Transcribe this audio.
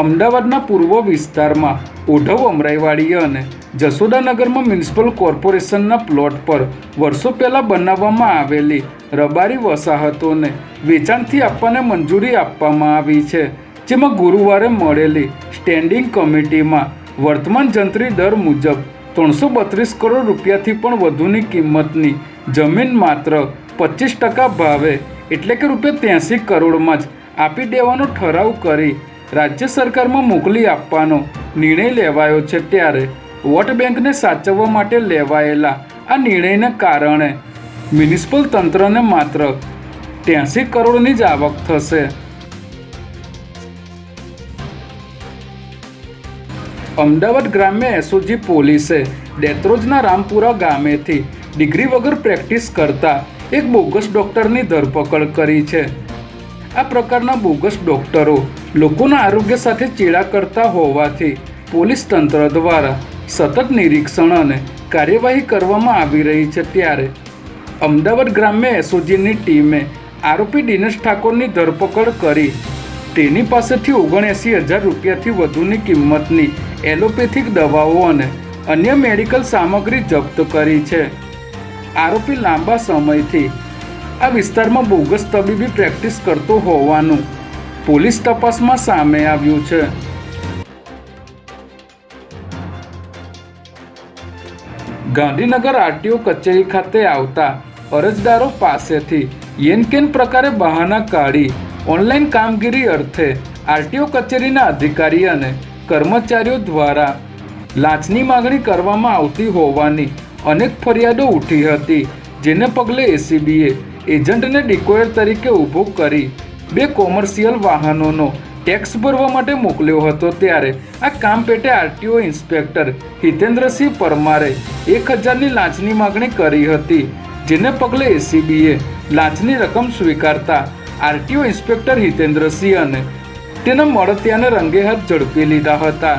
અમદાવાદના પૂર્વ વિસ્તારમાં ઓઢવ અમરાઈવાડી અને જસોદાનગરમાં મ્યુનિસિપલ કોર્પોરેશનના પ્લોટ પર વર્ષો પહેલાં બનાવવામાં આવેલી રબારી વસાહતોને વેચાણથી આપવાને મંજૂરી આપવામાં આવી છે, જેમાં ગુરુવારે મળેલી સ્ટેન્ડિંગ કમિટીમાં વર્તમાન જંત્રી દર મુજબ ત્રણસો બત્રીસ કરોડ રૂપિયાથી પણ વધુની કિંમતની જમીન માત્ર પચીસ ટકા ભાવે એટલે કે રૂપિયા ત્યાંસી કરોડમાં જ આપી દેવાનો ઠરાવ કરી રાજ્ય સરકારમાં મોકલી આપવાનો નિર્ણય લેવાયો છે ત્યારે વોટ બેંકને સાચવવા માટે લેવાયેલા આ નિર્ણયને કારણે મ્યુનિસિપલ તંત્રને માત્ર ત્યાંસી કરોડની જ આવક થશે. અમદાવાદ ગ્રામ્ય એસઓજી પોલીસે ડેત્રોજના રામપુરા ગામેથી ડિગ્રી વગર પ્રેક્ટિસ કરતા એક બોગસ ડોક્ટરની ધરપકડ કરી છે. આ પ્રકારના બોગસ ડોક્ટરો લોકોના આરોગ્ય સાથે ચેડા કરતા હોવાથી પોલીસ તંત્ર દ્વારા સતત નિરીક્ષણ અને કાર્યવાહી કરવામાં આવી રહી છે ત્યારે અમદાવાદ ગ્રામ્ય એસઓજીની ટીમે આરોપી દિનેશ ઠાકોરની ધરપકડ કરી. તેની પાસેથી ઓગણએંસી હજાર રૂપિયાથી વધુની કિંમતની એલોપેથિક દવાઓ અને અન્ય મેડિકલ સામગ્રી જપ્ત કરી છે. આરોપી લાંબા સમયથી આ વિસ્તારમાં બોગસ તબીબી પ્રેક્ટિસ કરતો હોવાનું પોલીસ તપાસમાં સામે આવ્યું છે. ગાંધીનગર આરટીઓ કચેરી ખાતે આવતા અરજદારો પાસેથી યેનકેન પ્રકારે બહાના કાઢી ઓનલાઈન કામગીરી અર્થે આરટીઓ કચેરીના અધિકારી અને કર્મચારીઓ દ્વારા લાંચની માગણી કરવામાં આવતી હોવાની અનેક ફરિયાદો ઉઠી હતી, જેને પગલે એસીબીએ એજન્ટને ડિકોયર તરીકે ઊભો કરી બે કોમર્શિયલ વાહનોનો ટેક્સ ભરવા માટે મોકલ્યો હતો ત્યારે આ કામ પેટે આરટીઓ ઇન્સ્પેક્ટર હિતેન્દ્રસિંહ પરમારે એક હજારની લાંચની માગણી કરી હતી, જેને પગલે એસીબીએ લાંચની રકમ સ્વીકારતા આરટીઓ ઇન્સ્પેક્ટર હિતેન્દ્રસિંહ અને તેના મળતિયાને રંગે હાથ ઝડપી લીધા હતા.